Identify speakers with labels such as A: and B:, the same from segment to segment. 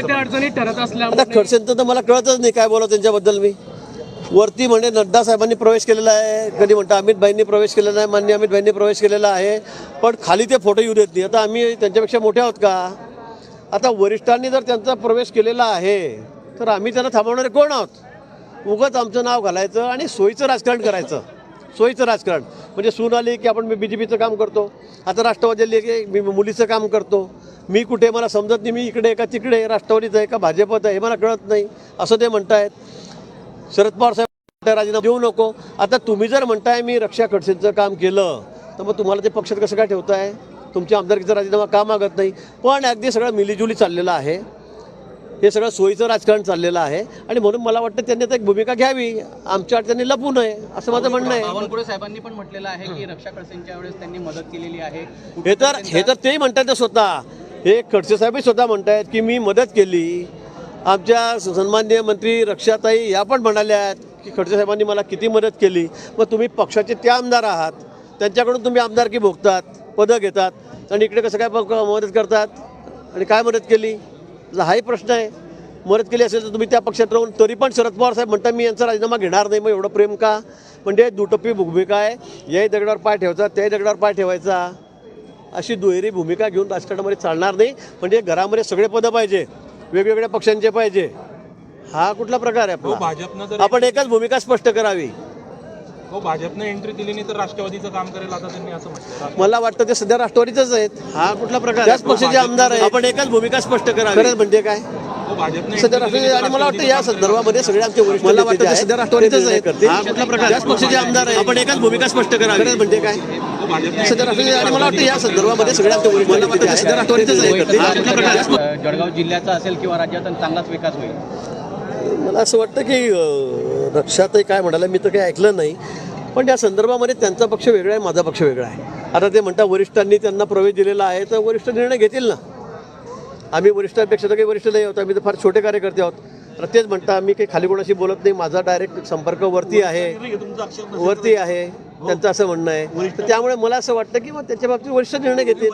A: म्हणजे अडचणी ठरत
B: आता खडसेंचं तर मला कळतच नाही काय बोला त्यांच्याबद्दल मी. वरती म्हणे नड्डा साहेबांनी प्रवेश केलेला आहे. कधी म्हणतं अमित भाईंनी प्रवेश केलेला आहे मान्य अमित भाईंनी प्रवेश केलेला आहे. पण खाली ते फोटो येऊ देत नाही. आता आम्ही त्यांच्यापेक्षा मोठे आहोत का? आता वरिष्ठांनी जर त्यांचा प्रवेश केलेला आहे तर आम्ही त्यांना थांबवणारे कोण आहोत? उगाच आमचं नाव घालायचं आणि सोयीचं राजकारण करायचं. सोयीचं राजकारण. म्हणजे सून आली की आपण मी बी जे पीचं काम करतो. आता राष्ट्रवादी आली की मी मुलीचं काम करतो. मी कुठे मला समजत नाही मी इकडे का तिकडे आहे, राष्ट्रवादीचं आहे का भाजपत आहे हे मला कळत नाही. असं ते म्हणतायत. शरद पवार साहेब राजीनामा देऊ नको. आता तुम्ही जर म्हणताय मी रक्षा खडसेंचं काम केलं तर मग तुम्हाला ते पक्षात कसं काय ठेवताय? तुमच्या आमदारकीचा राजीनामा का मागत नाही? पण अगदी सगळं मिलीजुली चाललेलं आहे. हे सगळं सोयीचं राजकारण चाललेलं आहे. आणि म्हणून मला वाटतं त्यांनी आता एक भूमिका घ्यावी. आमच्या त्यांनी लपू नये असं माझं म्हणणं आहे.
C: बावनकुळे साहेबांनी पण म्हटलेलं आहे की रक्षा खडसेंच्या वेळेस त्यांनी मदत केलेली आहे.
B: हे तर हे तर तेही म्हणतात स्वतः. हे खडसे साहेबही स्वतः म्हणतायत की मी मदत केली. आमच्या सन्माननीय मंत्री रक्षाताई या पण म्हणाल्या आहेत की खडसे साहेबांनी मला किती मदत केली. मग तुम्ही पक्षाचे त्या आमदार आहात. त्यांच्याकडून तुम्ही आमदारकी भोगतात पदं घेतात आणि इकडे कसं काय मदत करतात? आणि काय मदत केली? हाही प्रश्न आहे. मदत केली असेल तर तुम्ही त्या पक्षात राहून तरी पण शरद पवार साहेब म्हणतात मी यांचा राजीनामा घेणार नाही मग एवढं प्रेम का? म्हणजे दुटप्पी भूमिका आहे. याही दगडावर पाय ठेवायचा त्याही दगडावर पाय ठेवायचा. अशी दुहेरी भूमिका घेऊन राजकारणामध्ये चालणार नाही. म्हणजे घरामध्ये सगळे पदं पाहिजे. वेगवेगळ्या पक्षांचे पाहिजे. हा कुठला प्रकार आहे
D: हो भाजपनं
B: आपण एकच भूमिका स्पष्ट करावी.
D: हो भाजपनं एंट्री दिली नाही तर राष्ट्रवादीचं काम करेल आता त्यांनी असं म्हटलं
B: मला वाटतं ते सध्या राष्ट्रवादीच आहेत. हा कुठला प्रकार त्याच पक्षाचे आमदार आहे आपण एकच भूमिका स्पष्ट करावी. म्हणजे काय?
D: हो भाजपनं
B: सध्या राष्ट्रवादी आणि मला वाटतं या संदर्भामध्ये सगळे आमचे वरिष्ठ मला वाटतं सध्या राष्ट्रवादीच आहेत हा कुठला प्रकार त्याच पक्षाचे आमदार आहे आपण एकच भूमिका स्पष्ट करावी. म्हणजे काय? आणि मला वाटतं या संदर्भामध्ये
C: जळगाव जिल्ह्याचा असेल किंवा राज्याचा चांगलाच विकास होईल.
B: मला असं वाटतं की अं, रक्षाताई काय म्हणाले मी तर काही ऐकलं नाही. पण या संदर्भामध्ये त्यांचा पक्ष वेगळा आहे माझा पक्ष वेगळा आहे. आता ते म्हणतात वरिष्ठांनी त्यांना प्रवेश दिलेला आहे तर वरिष्ठ निर्णय घेतील ना? आम्ही वरिष्ठांपेक्षा तर काही वरिष्ठ नाही आहोत आम्ही तर फार छोटे कार्यकर्ते आहोत. तर तेच म्हणता मी काही खाली कोणाशी बोलत नाही माझा डायरेक्ट संपर्क वरती आहे. वरती आहे. त्यांचं असं म्हणणं आहे. तर त्यामुळे मला असं वाटतं की मग त्याच्या बाबतीत वरिष्ठ निर्णय घेतील.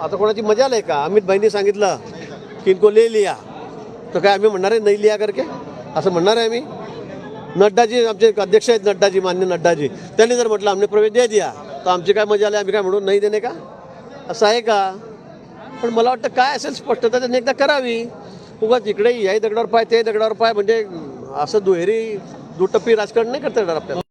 B: आता कोणाची मजा आहे का? अमित भाईंनी सांगितलं की इनको ले लिया. तर काय आम्ही म्हणणार आहे नाही लिया करके? असं म्हणणार आहे आम्ही. नड्डाजी आमचे अध्यक्ष आहेत नड्डाजी मान्य नड्डाजी. त्यांनी जर म्हटलं आमने प्रवेश दे दिया तर आमची काय मजा आली आम्ही काय म्हणून नाही देणे का? असं आहे का? पण मला वाटतं काय असेल स्पष्टता त्यांनी एकदा करावी. उगाच इकडे याही दगडावर पाय ते दगडावर पाय म्हणजे असं दुहेरी दुटप्पी राजकारण नाही करता येणार आपल्याला.